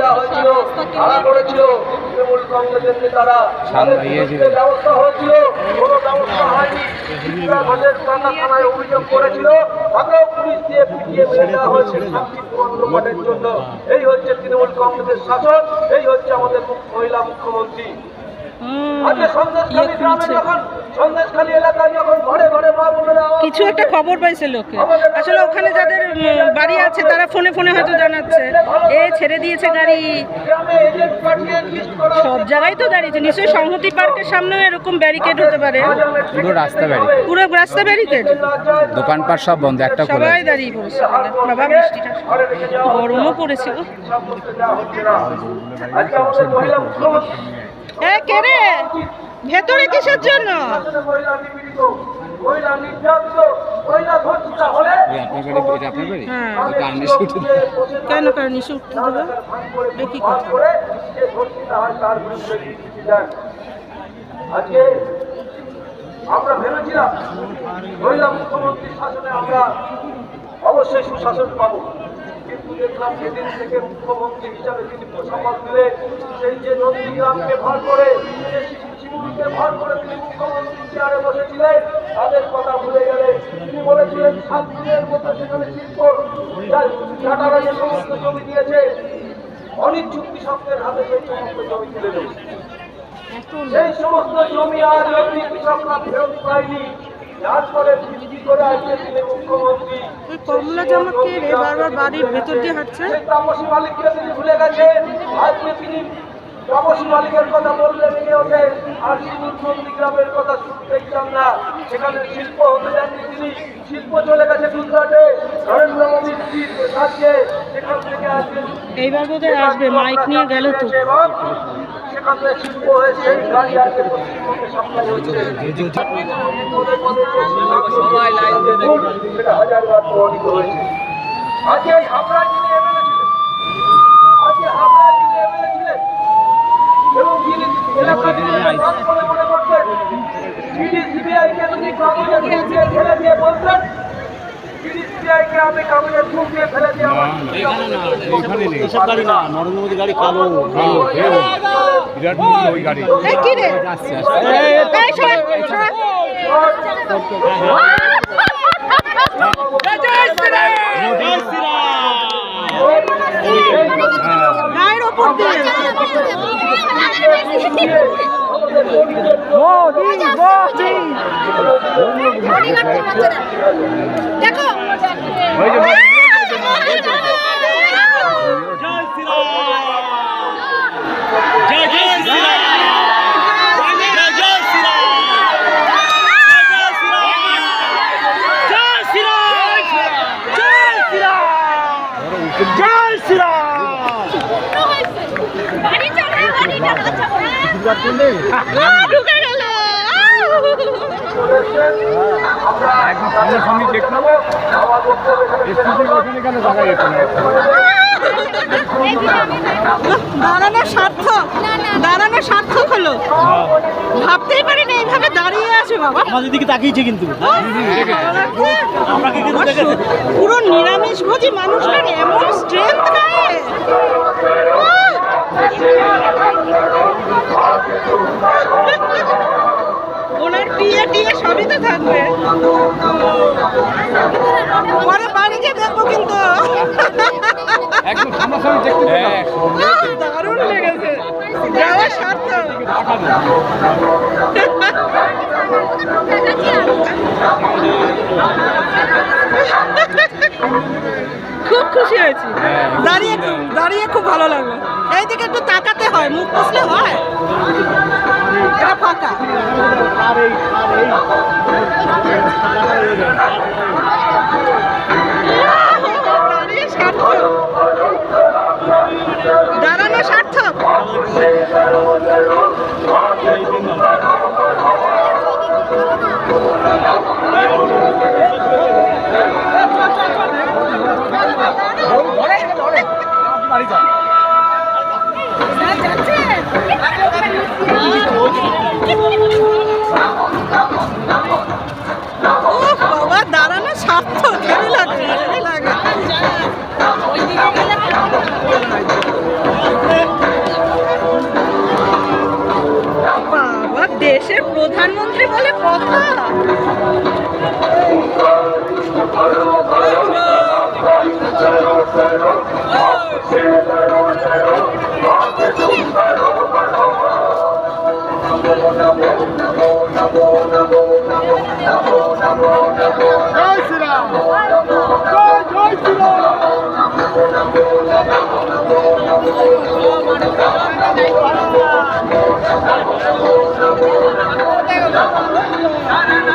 দেওয়া হয়েছিল তারা করেছিল। তৃণমূল কংগ্রেসের নেতারা ব্যবস্থা হয়েছিল কোনো ব্যবস্থা হয়নি। ঘোষের কান্না থানায় অভিযোগ করেছিল তাকেও পুলিশ দিয়ে পিটিয়ে মেরে দেওয়া হয়েছে শান্তিপূর্ণ জন্য। এই হচ্ছে তৃণমূল কংগ্রেসের শাসন এই হচ্ছে আমাদের মহিলা মুখ্যমন্ত্রী। আজকে সন্দেশখালী গ্রামে যখন সন্দেশখালী এলাকায় যখন ঘরে কিছু একটা খবর পাইছে লোকে। আসলে ওখানে যাদের বাড়ি আছে তারা ফোনে ফোনে হয়তো জানাচ্ছে। এ ছেড়ে দিয়েছে গাড়ি। সব জায়গায় তো দাঁড়িয়েছে নিশ্চয়ই সংহতি পার্কের সামনেও এরকম ব্যারিকেড হতে পারে। পুরো রাস্তা বাড়ি পুরো রাস্তা ব্যারিকেড? দোকানপাট সব বন্ধ একটা সবাই দাঁড়িয়ে পড়েছে। বাবা বৃষ্টিটা। গরমও পড়েছে গো। এ কে রে? ভেতরে কিসের জন্য? মহিলা নির্যাতিত মহিলা ধর্ষিতা হলে আপনার বাড়ি এটা আপনার বাড়ি হ্যাঁ। শুটে কেন কারণ দেবে কথা? করে যে ধর্ষিতা হয় তার বিরুদ্ধে দেন। আজকে আমরা ভেবেছিলাম মহিলা মুখ্যমন্ত্রীর শাসনে আমরা অবশ্যই সুশাসন পাবো। কিন্তু দেখলাম যেদিন থেকে মুখ্যমন্ত্রী হিসাবে তিনি শপথ দিলেন সেই যে নন্দীগ্রামকে ভর করে শিমুলকে ভর করে তিনি মুখ্যমন্ত্রী চেয়ারে বসেছিলেন তাদের কথা ভুলে গেলে তিনি বলেছিলেন সাত দিনের মধ্যে সেখানে শিল্প টাটারা যে সমস্ত জমি দিয়েছে অনিচ্ছুক কৃষকদের হাতে সেই সমস্ত জমি তুলে দেবে। সেই সমস্ত জমি আজ অব্দি কৃষকরা ফেরত পায়নি। ফলে বৃষ্টি করে আজকে তিনি মুখ্যমন্ত্রী। ওই কমলা জামা কে রে? বারবার বাড়ির ভেতর দিয়ে হাঁটছে? তাপসী মালিককে তিনি ভুলে গেছেন আজকে তিনি তাপসী মালিকের কথা বললে নিয়ে ওঠে আর শিবুর নন্দীগ্রামের কথা শুনতেই চান না। সেখানে শিল্প হতে যাননি তিনি। শিল্প চলে গেছে গুজরাটে। নরেন্দ্র মোদীর রাজ্যে সেখান থেকে এইবার বোধহয় আসবে মাইক নিয়ে গেল তো। সেখান থেকে শিল্প হয়েছে গাড়ি আজকে পশ্চিমবঙ্গে সাপ্লাই হচ্ছে। সেটা হাজারবার প্রমাণিত হয়েছে। আজকে এই হাবড়া নরেন্দ্র মোদী গাড়ি কালো বিরাট ওই গাড়ি কি রে এই সরে, সরে। গায়ের ওপর দিয়ে দেখো ওই যে জয় জয় শ্রীরাম জয় জয় শ্রীরাম জয় শ্রীরাম জয় শ্রীরাম জয় শ্রীরাম বাড়ি চলে বাড়ি দেখলাম দাঁড়ানো সার্থক দাঁড়ানো সার্থক হলো। ভাবতেই পারিনি এইভাবে দাঁড়িয়ে আছে বাবা। আমাদের দিকে তাকিয়েছে কিন্তু। দেখেছে। পুরো নিরামিষ ভোজি মানুষটার এমন স্ট্রেংথ গায়ে। ওনার টিয়ে টিয়ে সবই তো থাকবে। পরে বাড়ি গিয়ে দেখব কিন্তু। একদম সামনাসামনি দেখতে হ্যাঁ দারুণ লেগেছে। যাওয়া সার্থক খুব খুশি হয়েছি। দাঁড়িয়ে দাঁড়িয়ে খুব ভালো লাগল। এইদিকে একটু তাকাতে হয় মুখ পুষলে হয়? এটা ফাঁকা। দাঁড়ানো সার্থক। Oh, my God. ¡Vamos!